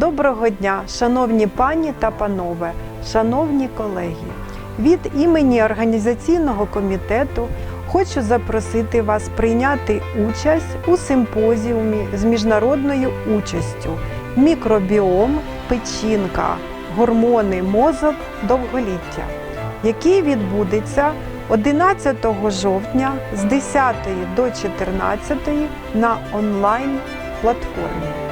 Доброго дня, шановні пані та панове, шановні колеги. Від імені організаційного комітету хочу запросити вас прийняти участь у симпозіумі з міжнародною участю Мікробіом, печінка, гормони, мозок, довголіття, який відбудеться 11 жовтня з 10 до 14 на онлайн платформі.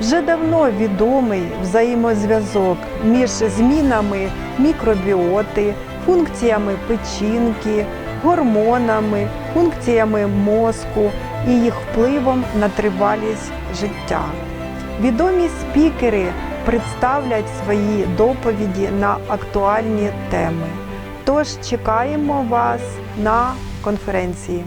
Вже давно відомий взаємозв'язок між змінами мікробіоти, функціями печінки, гормонами, функціями мозку і їх впливом на тривалість життя. Відомі спікери представлять свої доповіді на актуальні теми. Тож чекаємо вас на конференції.